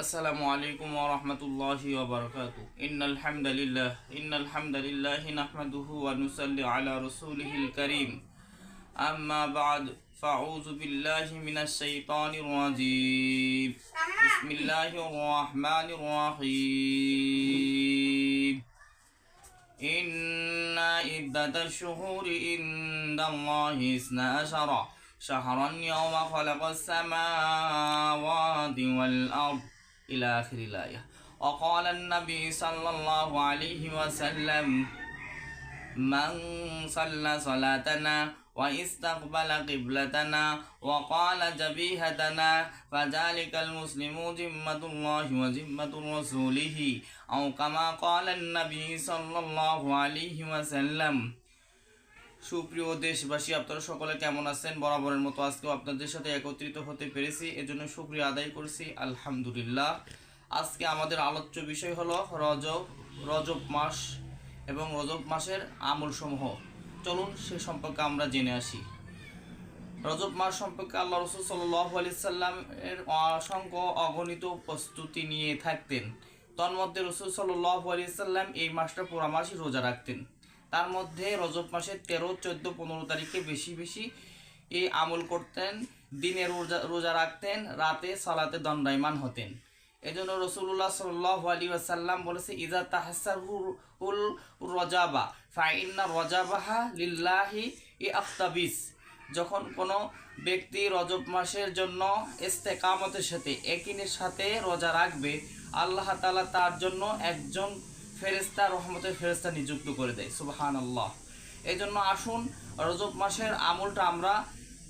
السلام عليكم ورحمة الله وبركاته إن الحمد لله إن الحمد لله نحمده ونسلي على رسوله الكريم أما بعد فأعوذ بالله من الشيطان الرجيم بسم الله الرحمن الرحيم إن عدة الشهور عند الله اثنا عشر شهرا يوم خلق السماوات والأرض إلى آخر الآية. وقال النبي صلى الله عليه وسلم من صلى صلاتنا وإستقبل قبلتنا وقال جبيهتنا فذلك المسلم ذمة الله وذمة رسوله. أو كما قال النبي صلى الله عليه وسلم সুপ্রিয় দেশবাসী, আপনারা সকলে কেমন আছেন? বরাবরের মতো আজকেও আপনাদের সাথে একত্রিত হতে পেরেছি। এজন্য শুক্রিয়া আদায় করছি। আলহামদুলিল্লাহ। আজকে আমাদের আলোচ্য বিষয় হলো রজব রজব মাস এবং রজব মাসের আমলসমূহ। চলুন সে সম্পর্কে আমরা জেনে আসি। রজব মাস সম্পর্কে আল্লাহ রসুল সাল্লাহ আলি সাল্লাম এর অসংখ্য অগণিত প্রস্তুতি নিয়ে থাকতেন। তন্মধ্যে রসুল সাল্লাহ আলি সাল্লাম এই মাসটা পুরা মাসই রোজা রাখতেন। তার মধ্যে রজব মাসের তেরো, চোদ্দ, পনেরো তারিখে বেশি বেশি এই আমল করতেন, দিনে রোজা রোজা রাখতেন, রাতে সালাতে দণ্ডায়মান হতেন। এজন্য রসুল্লাহ সাল্লাহ আলী আসাল্লাম বলেছে ইজা উল রজাবা, ফাইন্না রজাবাহা লিল্লাহি ই আফতাবিস যখন কোনো ব্যক্তি রজব মাসের জন্য ইস্তেকামতের সাথে একিনের সাথে রোজা রাখবে, আল্লাহ তালা তার জন্য একজন ফেরেস্তা রহমতের ফেরেস্তা নিযুক্ত করে দেয় সুবাহান আল্লাহ এই জন্য আসুন, রজব মাসের আমলটা আমরা,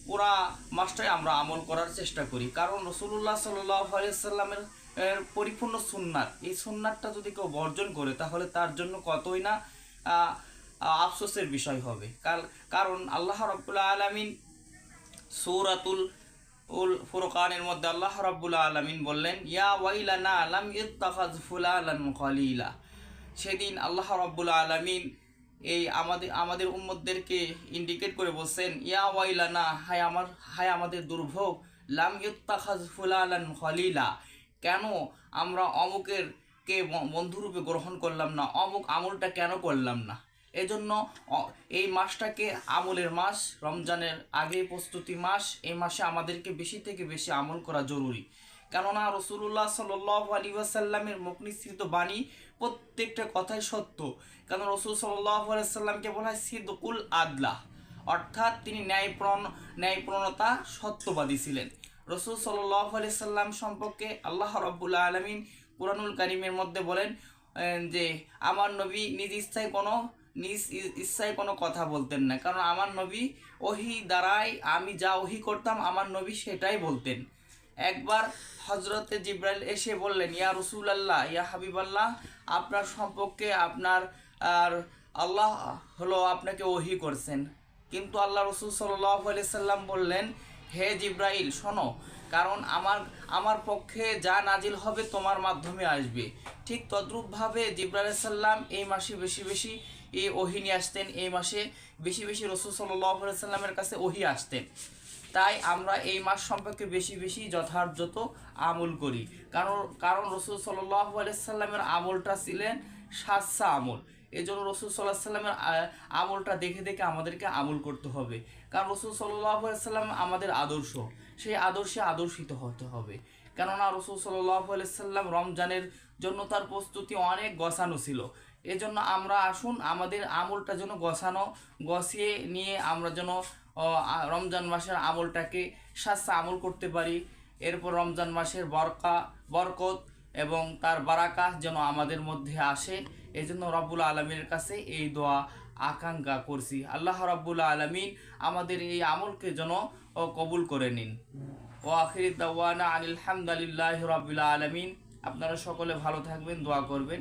পুরা মাসটাই আমরা আমল করার চেষ্টা করি। কারণ রসুল্লাহ সাল্লামের, এর পরিপূর্ণ সুন্নাত। এই সুন্নাতটা যদি কেউ বর্জন করে, তাহলে তার জন্য কতই না আফসোসের বিষয় হবে। কার- কারণ আল্লাহ রব্বুল্লাহ আলমিন সৌরাতুল, উল ফুরকানের মধ্যে আল্লাহ রাব্বুল আলামিন বললেন, ইয়া ওয়াইলানা আলাম ইত্তাখাজ ফুলালান খলিলা। সেদিন আল্লাহ রাব্বুল আলামিন এই আমাদের আমাদের উম্মতদেরকে ইন্ডিকেট করে বলছেন, ইয়া ওয়াইলানা, হায় আমার, হায় আমাদের দুর্ভোগ, লাম ইত্তাখাজ ফুলালান খলিলা। কেন আমরা অমুকের কে বন্ধুরূপে গ্রহণ করলাম না, অমুক আমলটা কেন করলাম না? এজন্য এই মাসটাকে আমলের মাস, রমজানের আগে প্রস্তুতি মাস, এই মাসে আমাদেরকে বেশি থেকে বেশি আমল করা জরুরি। কেননা রসুল্লাহ সাল আলী ওয়াসাল্লামের মুখ নিঃসৃত বাণী প্রত্যেকটা কথাই সত্য। কেন রসুল সাল্লাহ বলা হয় সিদ্দুল আদলা। অর্থাৎ তিনি ন্যায়প্রণ ন্যায়প্রণতা সত্যবাদী ছিলেন। রসুল সাল্লাহ আলি সাল্লাম সম্পর্কে আল্লাহ রব্বুল্লা আলমিন কুরআনুল কারিমের মধ্যে বলেন যে আমার নবী নিজ ইচ্ছায় কোনো নিজ ইচ্ছায় কোনো কথা বলতেন না। কারণ আমার নবী ওহি দ্বারাই আমি যা ওহি করতাম, আমার নবী সেটাই বলতেন। একবার হজরতে জিব্রাইল এসে বললেন, ইয়া রসুল আল্লাহ ইয়া হাবিব আল্লাহ আপনার সম্পর্কে আপনার, আর আল্লাহ হলো আপনাকে ওহি করছেন। কিন্তু আল্লাহ রসুল সাল্লাহ সাল্লাম বললেন, হে জিব্রাইল, শোনো, কারণ আমার আমার পক্ষে যা নাজিল হবে তোমার মাধ্যমে আসবে। ঠিক তদ্রূপভাবে জিব্রাইল সাল্লাম এই মাসে বেশি বেশি এই ওহি নিয়ে আসতেন, এই মাসে বেশি বেশি রসুল সাল্লাহ সাল্লামের কাছে ওহি আসতেন। তাই আমরা এই মাস সম্পর্কে বেশি বেশি যথার্থত আমল করি। কারণ কারণ রসুল সাল্লাহ সাল্লামের আমলটা ছিলেন সাতসা আমল। এই জন্য রসুল সাল্লাহ সাল্লামের আমলটা দেখে দেখে আমাদেরকে আমল করতে হবে। কারণ রসুল সাল্লাহ সাল্লাম আমাদের আদর্শ, সেই আদর্শে আদর্শিত হতে হবে। কেননা রসুল সাল্লাহ সাল্লাম রমজানের জন্য তার প্রস্তুতি অনেক গছানো ছিল। এজন্য আমরা আসুন, আমাদের আমলটা যেন গছানো গছিয়ে নিয়ে আমরা যেন রমজান মাসের আমলটাকে স্বাস্থ্য আমল করতে পারি। এরপর রমজান মাসের বরকা, বরকত এবং তার বারাকা যেন আমাদের মধ্যে আসে। এই জন্য রব্বুল আলমীর কাছে এই দোয়া, আকাঙ্ক্ষা করছি। আল্লাহ রব্বুল আলমিন আমাদের এই আমলকে যেন কবুল করে নিন। ও আখির দাওয়ানা আলহামদুলিল্লাহ রব্বুল আলমিন। আপনারা সকলে ভালো থাকবেন, দোয়া করবেন।